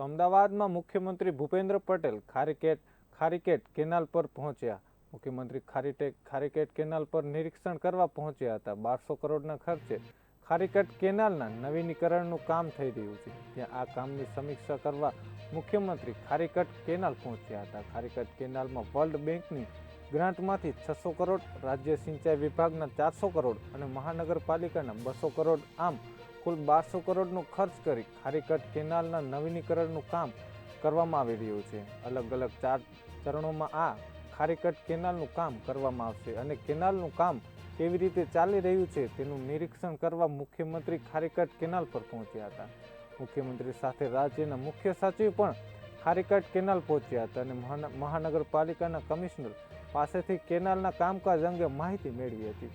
તો અમદાવાદમાં મુખ્યમંત્રી ભૂપેન્દ્ર પટેલ ખારીકેટ ખારીકેટ કેનાલ પર પહોંચ્યા. મુખ્યમંત્રી ખારીટેક ખારીકેટ કેનાલ પર નિરીક્ષણ કરવા પહોંચ્યા હતા. બારસો કરોડના ખર્ચે ખારીકેટ કેનાલના નવીનીકરણનું કામ થઈ રહ્યું છે. ત્યાં આ કામની સમીક્ષા કરવા મુખ્યમંત્રી ખારીકટ કેનાલ પહોંચ્યા હતા. ખારીકટ કેનાલમાં વર્લ્ડ બેંકની ગ્રાન્ટમાંથી છસો કરોડ, રાજ્ય સિંચાઈ વિભાગના ચારસો કરોડ અને મહાનગરપાલિકાના બસો કરોડ આમ કુલ બારસો કરોડનો ખર્ચ કરી ખારીકટ કેનાલના નવીનીકરણનું કામ કરવામાં આવી રહ્યું છે. અલગ અલગ ચાર ચરણોમાં આ ખારીકટ કેનાલનું કામ કરવામાં આવશે અને કેનાલનું કામ કેવી રીતે ચાલી રહ્યું છે તેનું નિરીક્ષણ કરવા મુખ્યમંત્રી ખારીકટ કેનાલ પર પહોંચ્યા હતા. મુખ્યમંત્રી સાથે રાજ્યના મુખ્ય સચિવ પણ ખારીકટ કેનાલ પહોંચ્યા હતા અને મહાન- મહાનગરપાલિકાના કમિશનર પાસેથી કેનાલના કામકાજ અંગે માહિતી મેળવી હતી.